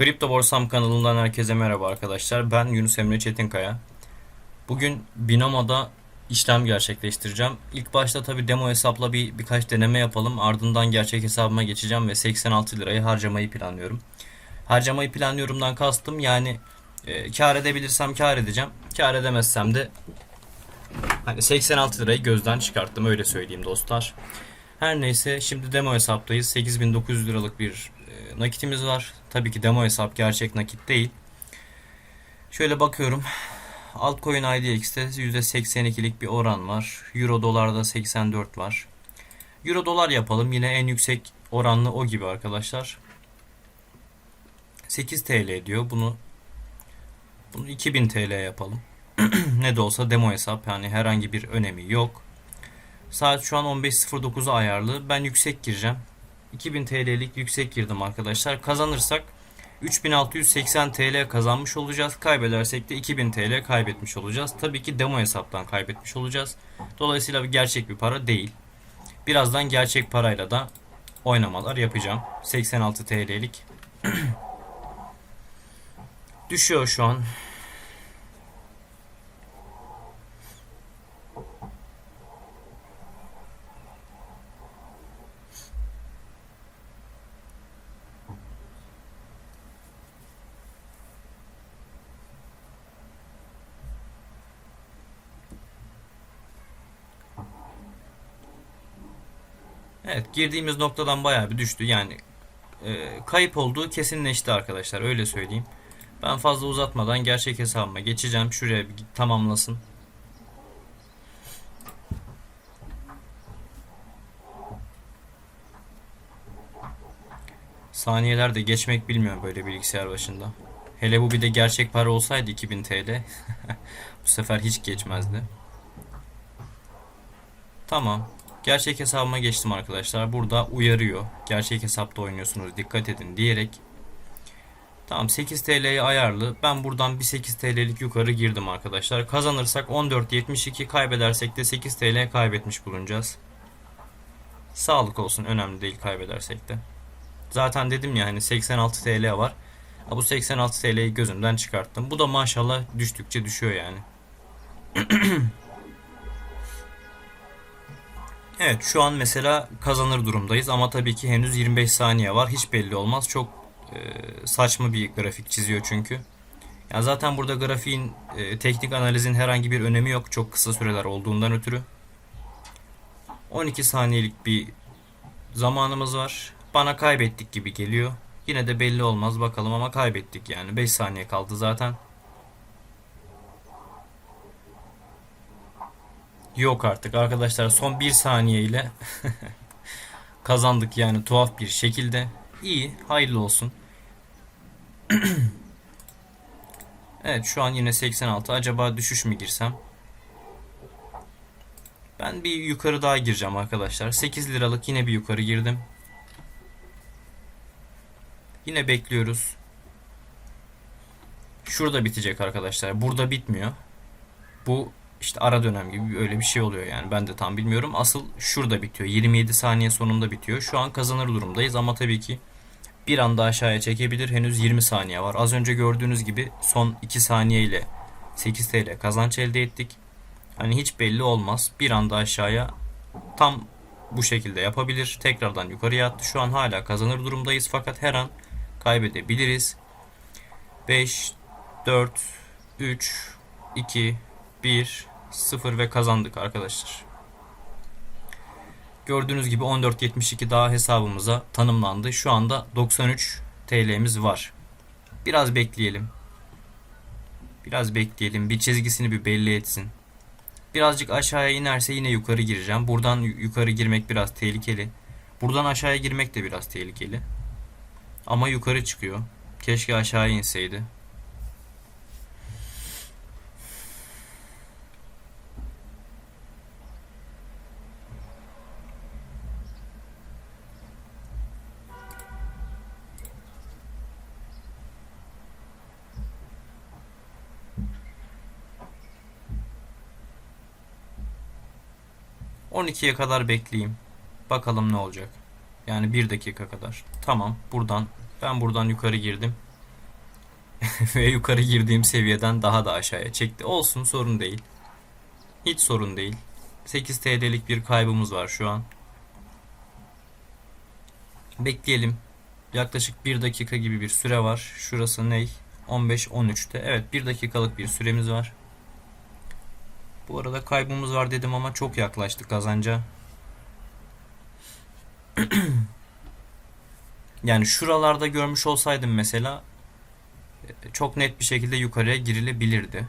Kripto Borsam kanalından herkese merhaba arkadaşlar. Ben Yunus Emre Çetinkaya. Bugün Binomo'da işlem gerçekleştireceğim. İlk başta tabi demo hesapla bir birkaç deneme yapalım. Ardından gerçek hesabıma geçeceğim ve 86 lirayı harcamayı planlıyorum. Harcamayı planlıyorumdan kastım yani e, kar edebilirsem kar edeceğim. Kar edemezsem de hani 86 lirayı gözden çıkarttım öyle söyleyeyim dostlar. Her neyse şimdi demo hesaptayız. 8900 liralık bir nakitimiz var. Tabii ki demo hesap gerçek nakit değil. Şöyle bakıyorum. Altcoin IDX'te %82'lik bir oran var. Euro dolarda 84 var. Euro dolar yapalım. Yine en yüksek oranlı o gibi arkadaşlar. 8 TL diyor. Bunu bunu 2000 TL yapalım. ne de olsa demo hesap yani herhangi bir önemi yok. Saat şu an 15.09'a ayarlı. Ben yüksek gireceğim. 2000 TL'lik yüksek girdim arkadaşlar. Kazanırsak 3680 TL kazanmış olacağız. Kaybedersek de 2000 TL kaybetmiş olacağız. Tabii ki demo hesaptan kaybetmiş olacağız. Dolayısıyla gerçek bir para değil. Birazdan gerçek parayla da oynamalar yapacağım. 86 TL'lik. Düşüyor şu an. Evet girdiğimiz noktadan bayağı bir düştü. Yani e, kayıp olduğu kesinleşti arkadaşlar öyle söyleyeyim. Ben fazla uzatmadan gerçek hesabıma geçeceğim. Şuraya bir tamamlasın. Saniyeler de geçmek bilmiyor böyle bilgisayar başında. Hele bu bir de gerçek para olsaydı 2000 TL. bu sefer hiç geçmezdi. Tamam. Gerçek hesabıma geçtim arkadaşlar. Burada uyarıyor. Gerçek hesapta oynuyorsunuz dikkat edin diyerek. Tamam 8 TL'ye ayarlı. Ben buradan bir 8 TL'lik yukarı girdim arkadaşlar. Kazanırsak 14.72 kaybedersek de 8 TL kaybetmiş bulunacağız. Sağlık olsun önemli değil kaybedersek de. Zaten dedim ya hani 86 TL var. Bu 86 TL'yi gözümden çıkarttım. Bu da maşallah düştükçe düşüyor yani. Evet şu an mesela kazanır durumdayız ama tabii ki henüz 25 saniye var. Hiç belli olmaz. Çok e, saçma bir grafik çiziyor çünkü. Yani zaten burada grafiğin e, teknik analizin herhangi bir önemi yok. Çok kısa süreler olduğundan ötürü. 12 saniyelik bir zamanımız var. Bana kaybettik gibi geliyor. Yine de belli olmaz bakalım ama kaybettik yani. 5 saniye kaldı zaten. Yok artık arkadaşlar son bir saniye ile kazandık yani tuhaf bir şekilde. İyi hayırlı olsun. evet şu an yine 86 acaba düşüş mü girsem? Ben bir yukarı daha gireceğim arkadaşlar. 8 liralık yine bir yukarı girdim. Yine bekliyoruz. Şurada bitecek arkadaşlar. Burada bitmiyor. Bu işte ara dönem gibi öyle bir şey oluyor yani. Ben de tam bilmiyorum. Asıl şurada bitiyor. 27 saniye sonunda bitiyor. Şu an kazanır durumdayız ama tabii ki bir anda aşağıya çekebilir. Henüz 20 saniye var. Az önce gördüğünüz gibi son 2 saniye ile 8 TL kazanç elde ettik. Hani hiç belli olmaz. Bir anda aşağıya tam bu şekilde yapabilir. Tekrardan yukarıya attı. Şu an hala kazanır durumdayız fakat her an kaybedebiliriz. 5 4 3 2 1 0 ve kazandık arkadaşlar. Gördüğünüz gibi 14.72 daha hesabımıza tanımlandı. Şu anda 93 TL'miz var. Biraz bekleyelim. Biraz bekleyelim. Bir çizgisini bir belli etsin. Birazcık aşağıya inerse yine yukarı gireceğim. Buradan yukarı girmek biraz tehlikeli. Buradan aşağıya girmek de biraz tehlikeli. Ama yukarı çıkıyor. Keşke aşağıya inseydi. 12'ye kadar bekleyeyim. Bakalım ne olacak. Yani 1 dakika kadar. Tamam buradan ben buradan yukarı girdim. ve yukarı girdiğim seviyeden daha da aşağıya çekti. Olsun sorun değil. Hiç sorun değil. 8 TL'lik bir kaybımız var şu an. Bekleyelim. Yaklaşık 1 dakika gibi bir süre var. Şurası ney? 15-13'te. Evet 1 dakikalık bir süremiz var. Bu arada kaybımız var dedim ama çok yaklaştık kazanca. yani şuralarda görmüş olsaydım mesela çok net bir şekilde yukarıya girilebilirdi.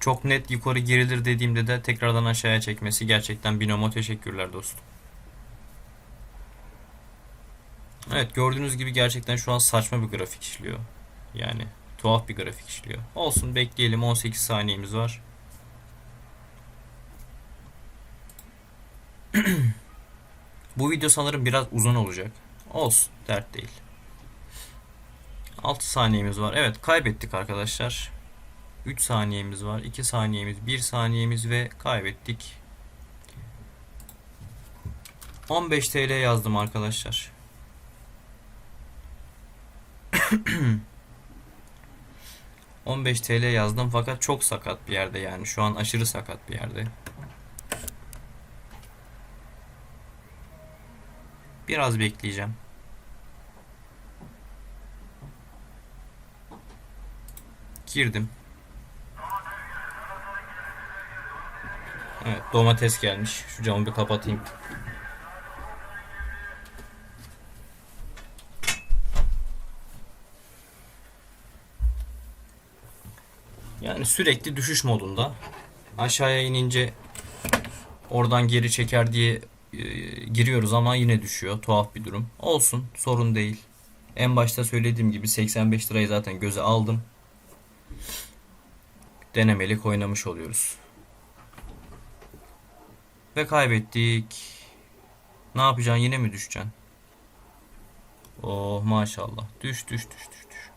Çok net yukarı girilir dediğimde de tekrardan aşağıya çekmesi gerçekten binomo teşekkürler dostum. Evet gördüğünüz gibi gerçekten şu an saçma bir grafik işliyor. Yani tuhaf bir grafik işliyor. Olsun bekleyelim 18 saniyemiz var. Bu video sanırım biraz uzun olacak. Olsun dert değil. 6 saniyemiz var. Evet kaybettik arkadaşlar. 3 saniyemiz var. 2 saniyemiz, 1 saniyemiz ve kaybettik. 15 TL yazdım arkadaşlar. ...15 TL yazdım fakat çok sakat bir yerde yani şu an aşırı sakat bir yerde. Biraz bekleyeceğim. Girdim. Evet domates gelmiş. Şu camı bir kapatayım. Yani sürekli düşüş modunda. Aşağıya inince oradan geri çeker diye giriyoruz ama yine düşüyor. Tuhaf bir durum. Olsun sorun değil. En başta söylediğim gibi 85 lirayı zaten göze aldım. Denemelik oynamış oluyoruz. Ve kaybettik. Ne yapacaksın yine mi düşeceksin? Oh maşallah. Düş düş düş düş düş.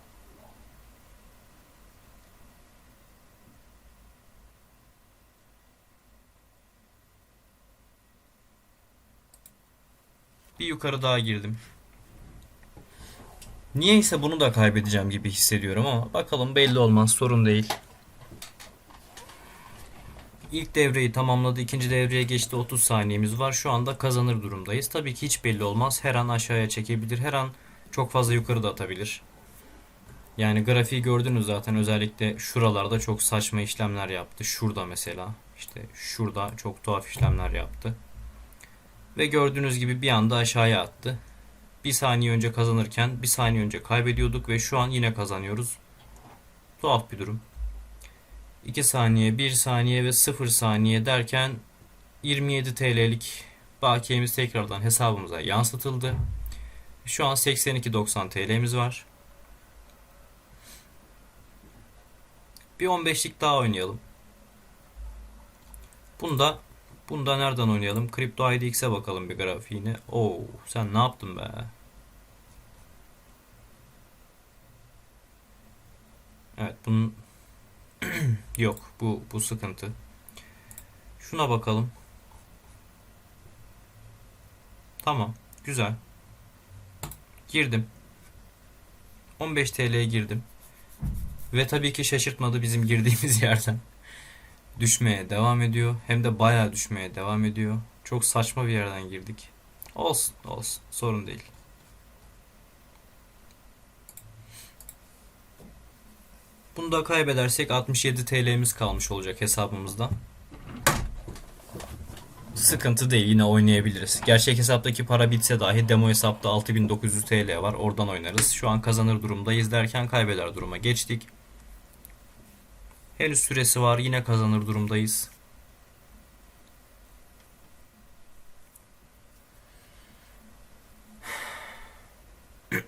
Bir yukarı daha girdim. Niyeyse bunu da kaybedeceğim gibi hissediyorum ama bakalım belli olmaz sorun değil. İlk devreyi tamamladı. ikinci devreye geçti. 30 saniyemiz var. Şu anda kazanır durumdayız. Tabii ki hiç belli olmaz. Her an aşağıya çekebilir. Her an çok fazla yukarı da atabilir. Yani grafiği gördünüz zaten. Özellikle şuralarda çok saçma işlemler yaptı. Şurada mesela. işte şurada çok tuhaf işlemler yaptı. Ve gördüğünüz gibi bir anda aşağıya attı. Bir saniye önce kazanırken bir saniye önce kaybediyorduk ve şu an yine kazanıyoruz. Tuhaf bir durum. 2 saniye, 1 saniye ve 0 saniye derken 27 TL'lik bakiyemiz tekrardan hesabımıza yansıtıldı. Şu an 82.90 TL'miz var. Bir 15'lik daha oynayalım. Bunda bunda nereden oynayalım? Crypto IDX'e bakalım bir grafiğine. Oo, sen ne yaptın be? Evet, bunun Yok bu bu sıkıntı. Şuna bakalım. Tamam. Güzel. Girdim. 15 TL'ye girdim. Ve tabii ki şaşırtmadı bizim girdiğimiz yerden. Düşmeye devam ediyor. Hem de bayağı düşmeye devam ediyor. Çok saçma bir yerden girdik. Olsun olsun. Sorun değil. Bunu da kaybedersek 67 TL'miz kalmış olacak hesabımızda. Sıkıntı değil yine oynayabiliriz. Gerçek hesaptaki para bitse dahi demo hesapta 6900 TL var oradan oynarız. Şu an kazanır durumdayız derken kaybeder duruma geçtik. Henüz süresi var yine kazanır durumdayız.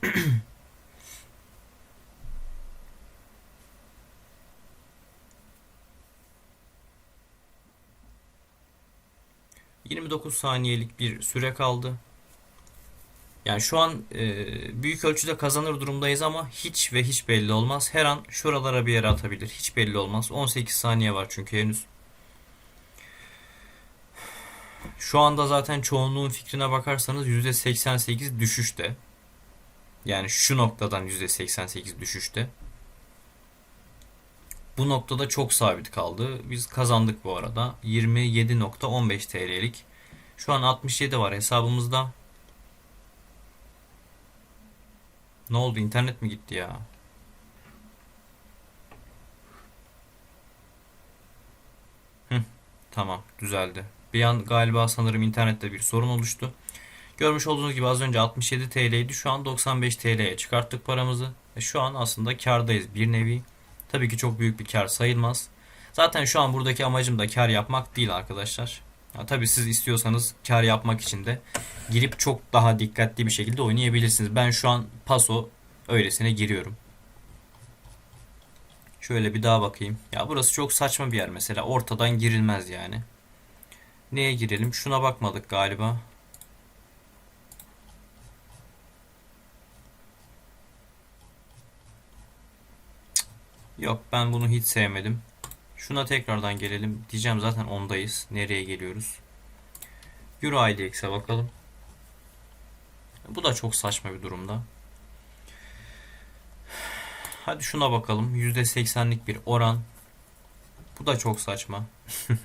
29 saniyelik bir süre kaldı. Yani şu an e, büyük ölçüde kazanır durumdayız ama hiç ve hiç belli olmaz. Her an şuralara bir yere atabilir. Hiç belli olmaz. 18 saniye var çünkü henüz. Şu anda zaten çoğunluğun fikrine bakarsanız %88 düşüşte. Yani şu noktadan %88 düşüşte. Bu noktada çok sabit kaldı. Biz kazandık bu arada. 27.15 TL'lik. Şu an 67 var hesabımızda. Ne oldu? İnternet mi gitti ya? Hı, tamam, düzeldi. Bir an galiba sanırım internette bir sorun oluştu. Görmüş olduğunuz gibi az önce 67 TL'ydi. Şu an 95 TL'ye çıkarttık paramızı. E şu an aslında kardayız bir nevi. Tabii ki çok büyük bir kar sayılmaz. Zaten şu an buradaki amacım da kar yapmak değil arkadaşlar. Ya tabii siz istiyorsanız kar yapmak için de girip çok daha dikkatli bir şekilde oynayabilirsiniz. Ben şu an paso öylesine giriyorum. Şöyle bir daha bakayım. Ya burası çok saçma bir yer mesela. Ortadan girilmez yani. Neye girelim? Şuna bakmadık galiba. Yok ben bunu hiç sevmedim. Şuna tekrardan gelelim. Diyeceğim zaten ondayız. Nereye geliyoruz? Euro IDX'e bakalım. Bu da çok saçma bir durumda. Hadi şuna bakalım. %80'lik bir oran. Bu da çok saçma.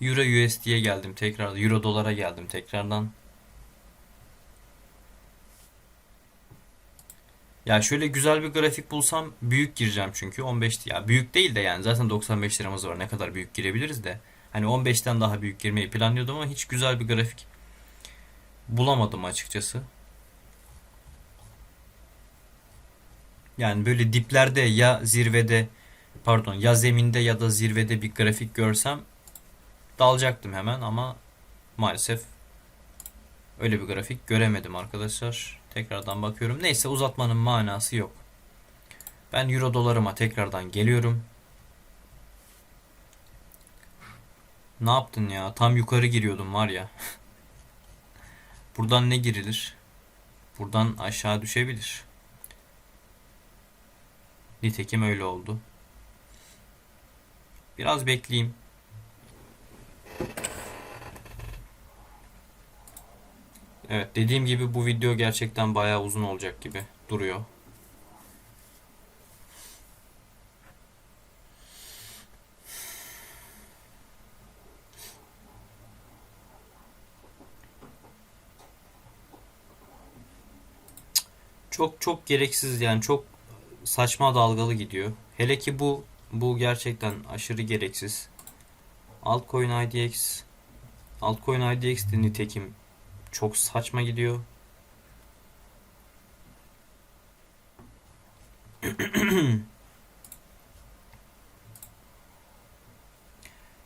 Euro USD'ye geldim tekrar. Euro dolara geldim tekrardan. Ya şöyle güzel bir grafik bulsam büyük gireceğim çünkü 15 ya büyük değil de yani zaten 95 liramız var ne kadar büyük girebiliriz de hani 15'ten daha büyük girmeyi planlıyordum ama hiç güzel bir grafik bulamadım açıkçası. Yani böyle diplerde ya zirvede pardon ya zeminde ya da zirvede bir grafik görsem dalacaktım hemen ama maalesef öyle bir grafik göremedim arkadaşlar. Tekrardan bakıyorum. Neyse uzatmanın manası yok. Ben euro dolarıma tekrardan geliyorum. Ne yaptın ya? Tam yukarı giriyordum var ya. Buradan ne girilir? Buradan aşağı düşebilir. Nitekim öyle oldu. Biraz bekleyeyim. Evet dediğim gibi bu video gerçekten bayağı uzun olacak gibi duruyor. Çok çok gereksiz yani çok saçma dalgalı gidiyor. Hele ki bu bu gerçekten aşırı gereksiz. Altcoin IDX Altcoin IDX nitekim çok saçma gidiyor.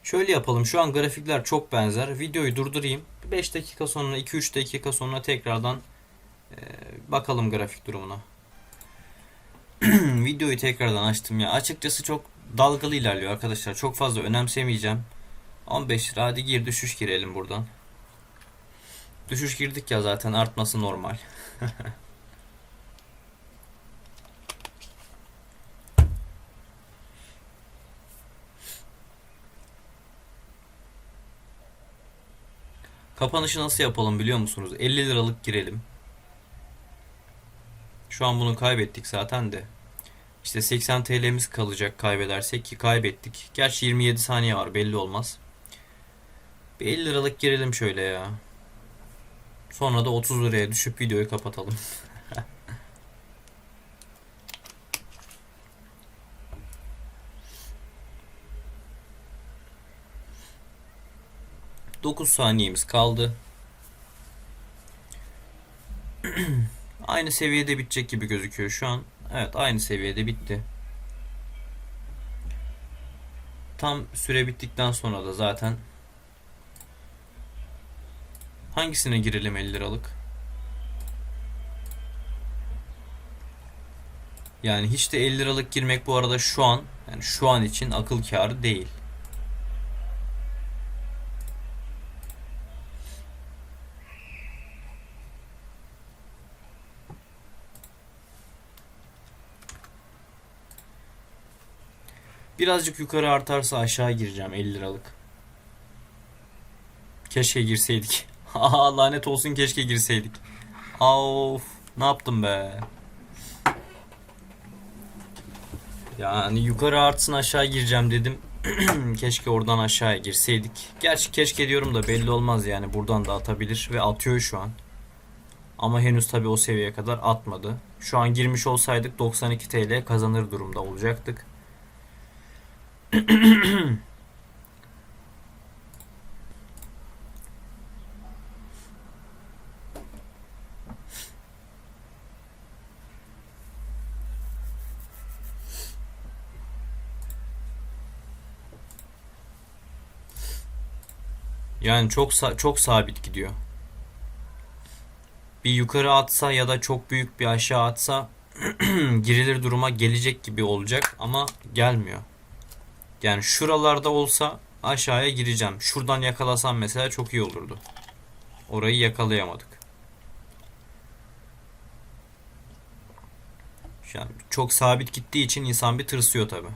Şöyle yapalım. Şu an grafikler çok benzer. Videoyu durdurayım. 5 dakika sonra 2-3 dakika sonra tekrardan e, bakalım grafik durumuna. Videoyu tekrardan açtım ya. Açıkçası çok dalgalı ilerliyor arkadaşlar. Çok fazla önemsemeyeceğim. 15 lira hadi gir düşüş girelim buradan. Düşüş girdik ya zaten artması normal. Kapanışı nasıl yapalım biliyor musunuz? 50 liralık girelim. Şu an bunu kaybettik zaten de. İşte 80 TL'miz kalacak kaybedersek ki kaybettik. Gerçi 27 saniye var belli olmaz. Bir 50 liralık girelim şöyle ya. Sonra da 30 liraya düşüp videoyu kapatalım. Dokuz saniyemiz kaldı. aynı seviyede bitecek gibi gözüküyor şu an. Evet aynı seviyede bitti. Tam süre bittikten sonra da zaten Hangisine girelim 50 liralık? Yani hiç de 50 liralık girmek bu arada şu an yani şu an için akıl kârı değil. Birazcık yukarı artarsa aşağı gireceğim 50 liralık. Keşke girseydik. Aha lanet olsun keşke girseydik. Of ne yaptım be? Yani yukarı artsın aşağı gireceğim dedim. keşke oradan aşağıya girseydik. Gerçi keşke diyorum da belli olmaz yani buradan da atabilir ve atıyor şu an. Ama henüz tabi o seviyeye kadar atmadı. Şu an girmiş olsaydık 92 TL kazanır durumda olacaktık. Yani çok çok sabit gidiyor. Bir yukarı atsa ya da çok büyük bir aşağı atsa girilir duruma gelecek gibi olacak ama gelmiyor. Yani şuralarda olsa aşağıya gireceğim. Şuradan yakalasam mesela çok iyi olurdu. Orayı yakalayamadık. Yani çok sabit gittiği için insan bir tırsıyor tabi.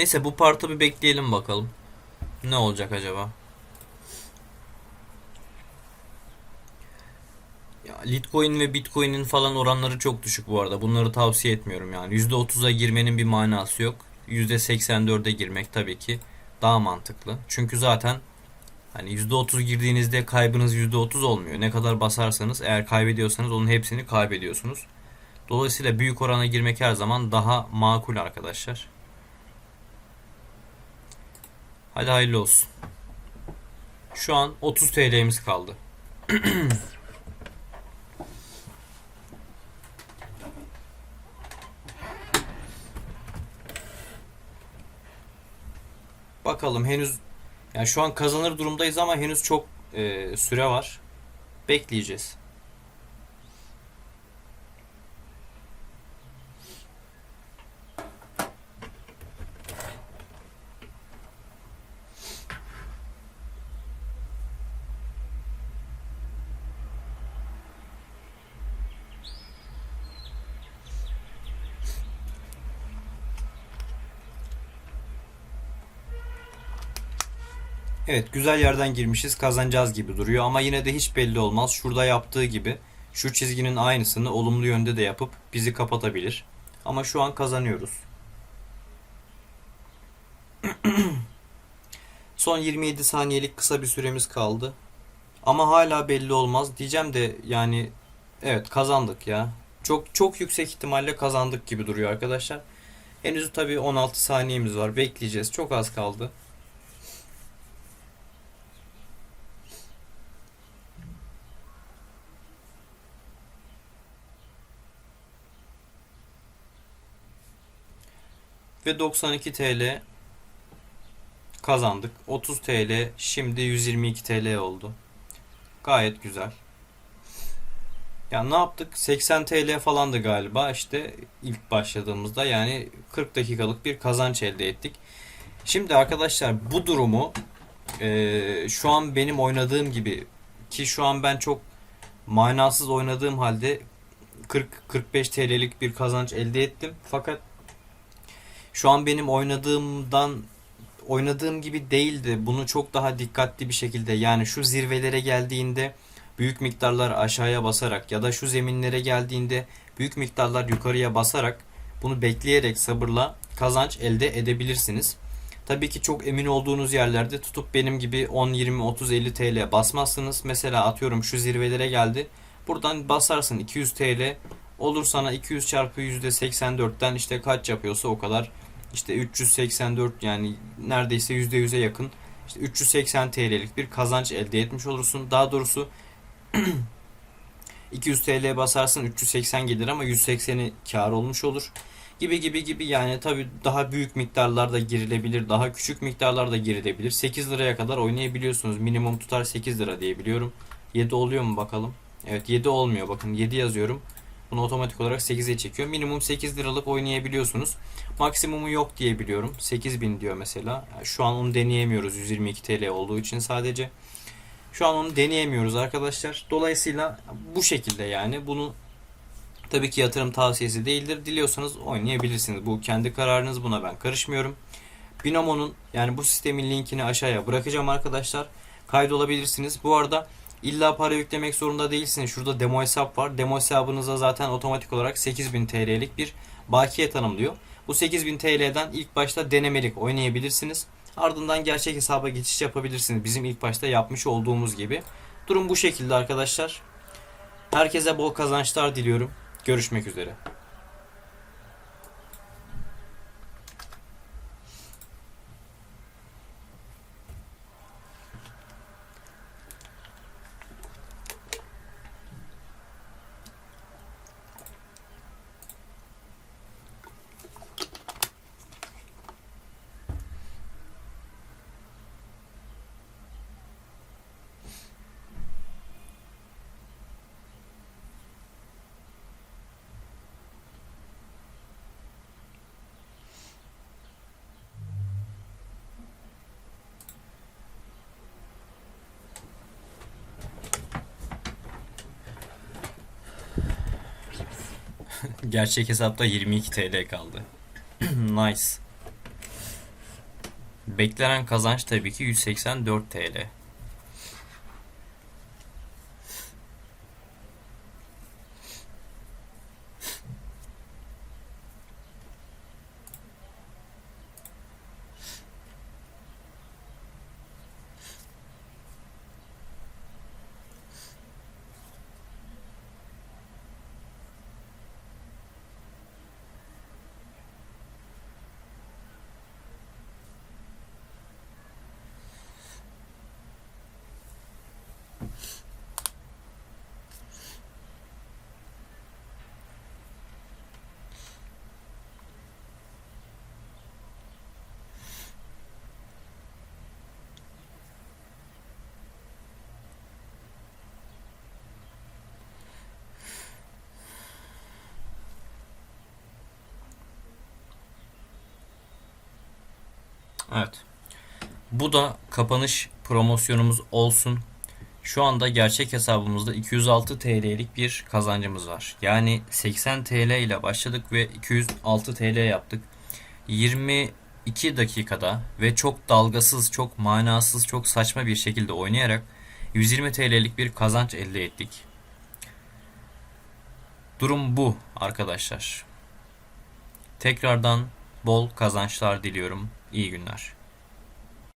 Neyse bu partı bir bekleyelim bakalım. Ne olacak acaba? Ya Litecoin ve Bitcoin'in falan oranları çok düşük bu arada. Bunları tavsiye etmiyorum yani. %30'a girmenin bir manası yok. %84'e girmek tabii ki daha mantıklı. Çünkü zaten hani %30 girdiğinizde kaybınız %30 olmuyor. Ne kadar basarsanız eğer kaybediyorsanız onun hepsini kaybediyorsunuz. Dolayısıyla büyük orana girmek her zaman daha makul arkadaşlar. Hadi hayırlı olsun. Şu an 30 TL'miz kaldı. Bakalım henüz yani şu an kazanır durumdayız ama henüz çok e, süre var. Bekleyeceğiz. Evet güzel yerden girmişiz kazanacağız gibi duruyor ama yine de hiç belli olmaz. Şurada yaptığı gibi şu çizginin aynısını olumlu yönde de yapıp bizi kapatabilir. Ama şu an kazanıyoruz. Son 27 saniyelik kısa bir süremiz kaldı. Ama hala belli olmaz. Diyeceğim de yani evet kazandık ya. Çok çok yüksek ihtimalle kazandık gibi duruyor arkadaşlar. Henüz tabii 16 saniyemiz var. Bekleyeceğiz. Çok az kaldı. Ve 92 TL kazandık. 30 TL şimdi 122 TL oldu. Gayet güzel. Ya ne yaptık? 80 TL falandı galiba işte ilk başladığımızda yani 40 dakikalık bir kazanç elde ettik. Şimdi arkadaşlar bu durumu e, şu an benim oynadığım gibi ki şu an ben çok manasız oynadığım halde 40-45 TL'lik bir kazanç elde ettim. Fakat şu an benim oynadığımdan oynadığım gibi değildi. Bunu çok daha dikkatli bir şekilde yani şu zirvelere geldiğinde büyük miktarlar aşağıya basarak ya da şu zeminlere geldiğinde büyük miktarlar yukarıya basarak bunu bekleyerek sabırla kazanç elde edebilirsiniz. Tabii ki çok emin olduğunuz yerlerde tutup benim gibi 10, 20, 30, 50 TL basmazsınız. Mesela atıyorum şu zirvelere geldi. Buradan basarsın 200 TL olur sana 200 çarpı %84'ten işte kaç yapıyorsa o kadar işte 384 yani neredeyse %100'e yakın işte 380 TL'lik bir kazanç elde etmiş olursun. Daha doğrusu 200 TL basarsın 380 gelir ama 180'i kar olmuş olur. Gibi gibi gibi yani tabi daha büyük miktarlarda girilebilir, daha küçük miktarlarda girilebilir. 8 liraya kadar oynayabiliyorsunuz. Minimum tutar 8 lira diye biliyorum. 7 oluyor mu bakalım. Evet 7 olmuyor. Bakın 7 yazıyorum. Bunu otomatik olarak 8'e çekiyor. Minimum 8 liralık oynayabiliyorsunuz. Maksimumu yok diye biliyorum. 8000 diyor mesela. Şu an onu deneyemiyoruz 122 TL olduğu için sadece. Şu an onu deneyemiyoruz arkadaşlar. Dolayısıyla bu şekilde yani bunu Tabii ki yatırım tavsiyesi değildir. Diliyorsanız oynayabilirsiniz. Bu kendi kararınız buna ben karışmıyorum. Binomo'nun yani bu sistemin linkini aşağıya bırakacağım arkadaşlar. Kaydolabilirsiniz. Bu arada illa para yüklemek zorunda değilsiniz. Şurada demo hesap var. Demo hesabınıza zaten otomatik olarak 8000 TL'lik bir bakiye tanımlıyor. Bu 8000 TL'den ilk başta denemelik oynayabilirsiniz. Ardından gerçek hesaba geçiş yapabilirsiniz. Bizim ilk başta yapmış olduğumuz gibi. Durum bu şekilde arkadaşlar. Herkese bol kazançlar diliyorum. Görüşmek üzere. Gerçek hesapta 22 TL kaldı. nice. Beklenen kazanç tabii ki 184 TL. Evet. Bu da kapanış promosyonumuz olsun. Şu anda gerçek hesabımızda 206 TL'lik bir kazancımız var. Yani 80 TL ile başladık ve 206 TL yaptık. 22 dakikada ve çok dalgasız, çok manasız, çok saçma bir şekilde oynayarak 120 TL'lik bir kazanç elde ettik. Durum bu arkadaşlar. Tekrardan bol kazançlar diliyorum. İyi günler.